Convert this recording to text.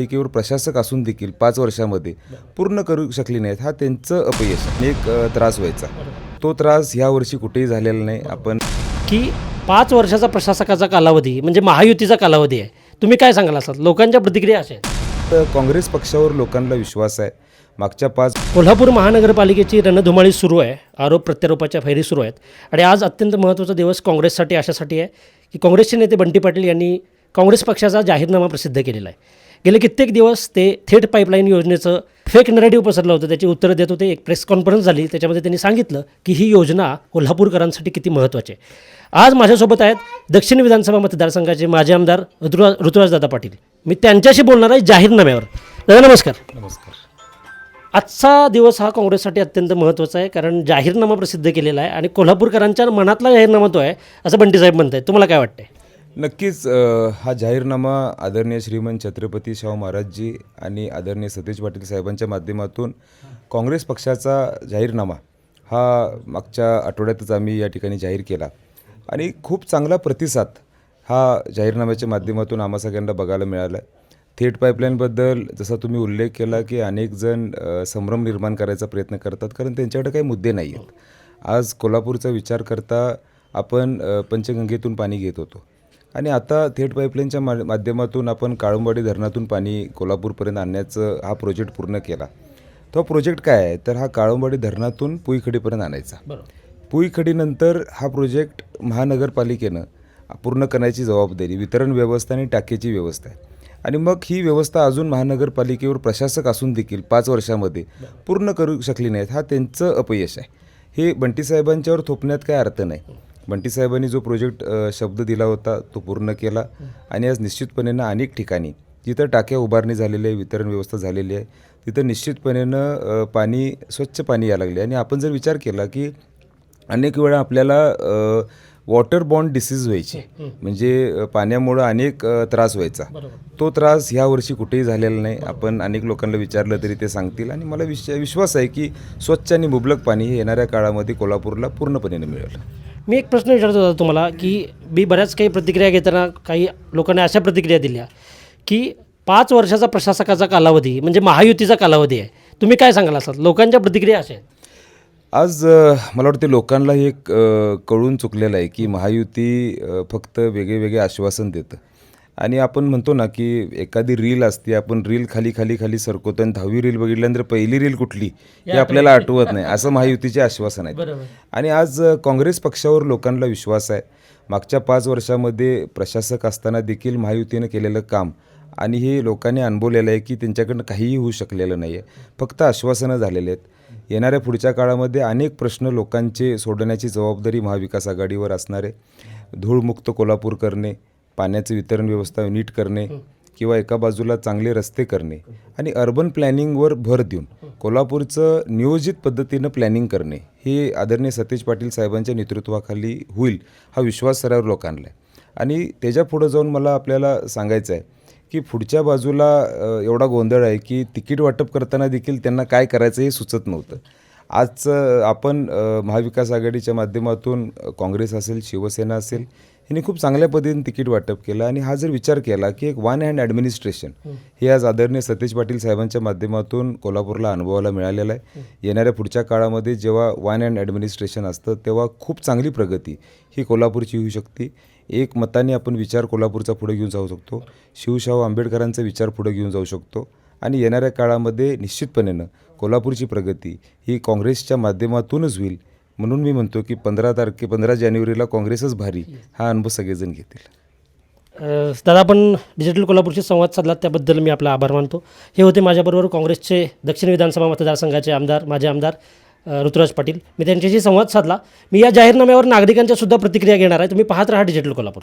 महानगरपालिकेवर प्रशासक असून देखील पाच वर्षामध्ये पूर्ण करू शकली नाहीत. हा त्यांचं अपयश. एक त्रास व्हायचा. तो त्रास ह्या वर्षी कुठेही झालेला नाही. आपण की पाच वर्षाचा प्रशासकाचा कालावधी म्हणजे महायुतीचा कालावधी आहे. तुम्ही काय सांगाल असतात लोकांच्या प्रतिक्रिया अशा आहेत. तर काँग्रेस पक्षावर लोकांना विश्वास आहे. मागच्या पाच कोल्हापूर महानगरपालिकेची रणधुमाळी सुरू आहे. आरोप प्रत्यारोपाच्या फैरी सुरू आहेत. आणि आज अत्यंत महत्त्वाचा दिवस काँग्रेससाठी अशासाठी आहे की काँग्रेसचे नेते बंटी पाटील यांनी काँग्रेस पक्षाचा जाहीरनामा प्रसिद्ध केलेला आहे. गेले कित्येक दिवस ते थेट पाईपलाईन योजनेचं फेक नरेटिव्ह पसरलं होतं. त्याची उत्तरं देत होते. एक प्रेस कॉन्फरन्स झाली. त्याच्यामध्ये त्यांनी सांगितलं की ही योजना कोल्हापूरकरांसाठी किती महत्त्वाची आहे. आज माझ्यासोबत आहेत दक्षिण विधानसभा मतदारसंघाचे माजी आमदार ऋतुराज ऋतुराजदादा पाटील. मी त्यांच्याशी बोलणार आहे जाहीरनाम्यावर दादा नमस्कार. नमस्कार. आजचा दिवस हा काँग्रेससाठी अत्यंत महत्त्वाचा आहे कारण जाहीरनामा प्रसिद्ध केलेला आहे आणि कोल्हापूरकरांच्या मनातला जाहीरनामा तो आहे असं बंटीसाहेब म्हणत आहेत तुम्हाला काय वाटतंय? नक्कीच हा जाहीरनामा आदरणीय श्रीमंत छत्रपती शाहू महाराजजी आणि आदरणीय सतीश पाटील साहेबांच्या माध्यमातून काँग्रेस पक्षाचा जाहीरनामा हा मागच्या आठवड्यातच आम्ही या ठिकाणी जाहीर केला. आणि खूप चांगला प्रतिसाद हा जाहीरनाम्याच्या माध्यमातून आम्हा सगळ्यांना बघायला मिळाला थेट पाईपलाईनबद्दल जसा तुम्ही उल्लेख केला की अनेक जण संभ्रम निर्माण करायचा प्रयत्न करतात कारण त्यांच्याकडे काही मुद्दे नाही आहेत आज कोल्हापूरचा विचार करता आपण पंचगंगेतून पाणी घेत होतो. आणि आता थेट पाईपलाईनच्या मा माध्यमातून आपण काळुंबाडी धरणातून पाणी कोल्हापूरपर्यंत आणण्याचं हा प्रोजेक्ट पूर्ण केला. तो प्रोजेक्ट काय आहे? तर हा काळुंबाडी धरणातून पुईखडीपर्यंत आणायचा. पुईखडीनंतर हा प्रोजेक्ट महानगरपालिकेनं पूर्ण करण्याची जबाबदारी वितरण व्यवस्था आणि टाकीची व्यवस्था आहे. आणि मग ही व्यवस्था अजून महानगरपालिकेवर प्रशासक असून देखील पाच वर्षामध्ये पूर्ण करू शकली नाहीत हा त्यांचं अपयश आहे. हे बंटी साहेबांच्यावर थोपण्यात काय अर्थ नाही. बंटी साहेबांनी जो प्रोजेक्ट शब्द दिला होता तो पूर्ण केला. आणि आज निश्चितपणेनं अनेक ठिकाणी जिथं टाक्या उभारणी झालेली आहे वितरण व्यवस्था झालेली आहे तिथं निश्चितपणेनं पाणी स्वच्छ पाणी यायला लागले. आणि आपण जर विचार केला की अनेक वेळा आपल्याला वॉटर बॉन्ड डिसीज व्हायची. म्हणजे पाण्यामुळं अनेक त्रास व्हायचा. तो त्रास ह्या वर्षी कुठेही झालेला नाही. आपण अनेक लोकांना विचारलं तरी ते सांगतील. आणि मला विश विश्वास आहे की स्वच्छ आणि मुबलक पाणी हे येणाऱ्या काळामध्ये कोल्हापूरला पूर्णपणे मिळेल. मी एक प्रश्न विचारत होता तुम्हाला की मी बऱ्याच काही प्रतिक्रिया घेताना काही लोकांनी अशा प्रतिक्रिया दिल्या की पाच वर्षाचा प्रशासकाचा कालावधी म्हणजे महायुतीचा कालावधी आहे. तुम्ही काय सांगाल असतात लोकांच्या प्रतिक्रिया अशा आहेत. आज मला वाटते लोकांना हे एक, कळून चुकलेलं आहे की महायुती फक्त वेगळे वेगळे आश्वासन देतं. आणि आपण म्हणतो ना की एखादी रील असते आपण रील खाली खाली खाली सरकवतो आणि दहावी रील बघितल्यानंतर पहिली रील कुठली हे आपल्याला आठवत नाही. असं महायुतीचे आश्वासन आहे आणि आज काँग्रेस पक्षावर लोकांना विश्वास आहे. मागच्या पाच वर्षामध्ये प्रशासक असताना देखील महायुतीनं केलेलं काम आणि हे लोकांनी अनुभवलेलं आहे की त्यांच्याकडनं काहीही होऊ शकलेलं नाही आहे फक्त आश्वासनं झालेले आहेत. येणाऱ्या पुढच्या काळामध्ये अनेक प्रश्न लोकांचे सोडवण्याची जबाबदारी महाविकास आघाडीवर असणार आहे. धूळमुक्त कोल्हापूर करणे पाण्याचं वितरण व्यवस्था नीट करणे किंवा एका बाजूला चांगले रस्ते करणे आणि अर्बन प्लॅनिंगवर भर देऊन कोल्हापूरचं नियोजित पद्धतीनं प्लॅनिंग करणे हे आदरणीय सतीश पाटील साहेबांच्या नेतृत्वाखाली होईल हा विश्वास सर्व लोकांना आहे आणि त्याच्या पुढं जाऊन मला आपल्याला सांगायचं आहे की पुढच्या बाजूला एवढा गोंधळ आहे की तिकीट वाटप करताना देखील त्यांना काय करायचं हे सुचत नव्हतं. आज अ, आपण महाविकास आघाडीच्या माध्यमातून काँग्रेस असेल शिवसेना असेल यांनी खूप चांगल्या पद्धतीने तिकीट वाटप केलं आणि हा जर विचार केला की एक वन हँड ॲडमिनिस्ट्रेशन हे आज आदरणीय सतीश पाटील साहेबांच्या माध्यमातून कोल्हापूरला अनुभवाला मिळालेलं आहे. येणाऱ्या पुढच्या काळामध्ये जेव्हा वन हँड ॲडमिनिस्ट्रेशन असतं तेव्हा खूप चांगली प्रगती ही कोल्हापूरची होऊ शकते. एक मताने आपण विचार कोल्हापूरचा पुढे घेऊन जाऊ शकतो. शिवशाहू आंबेडकरांचा विचार पुढे घेऊन जाऊ शकतो. आणि येणाऱ्या काळामध्ये निश्चितपणेनं कोल्हापूरची प्रगती ही काँग्रेसच्या माध्यमातूनच होईल म्हणून मी म्हणतो की पंधरा तारखे पंधरा जानेवारीला काँग्रेसच भारी हा अनुभव सगळेजण घेतील. दादा आपण डिजिटल कोल्हापूरशी संवाद साधला त्याबद्दल मी आपला आभार मानतो. हे होते माझ्याबरोबर काँग्रेसचे दक्षिण विधानसभा मतदारसंघाचे आमदार माझे आमदार ऋतुराज पाटील. मी त्यांच्याशी संवाद साधला. मी या जाहीरनाम्यावर नागरिकांच्या सुद्धा प्रतिक्रिया घेणार आहे. तुम्ही पाहत राहा डिजिटल कोल्हापूर.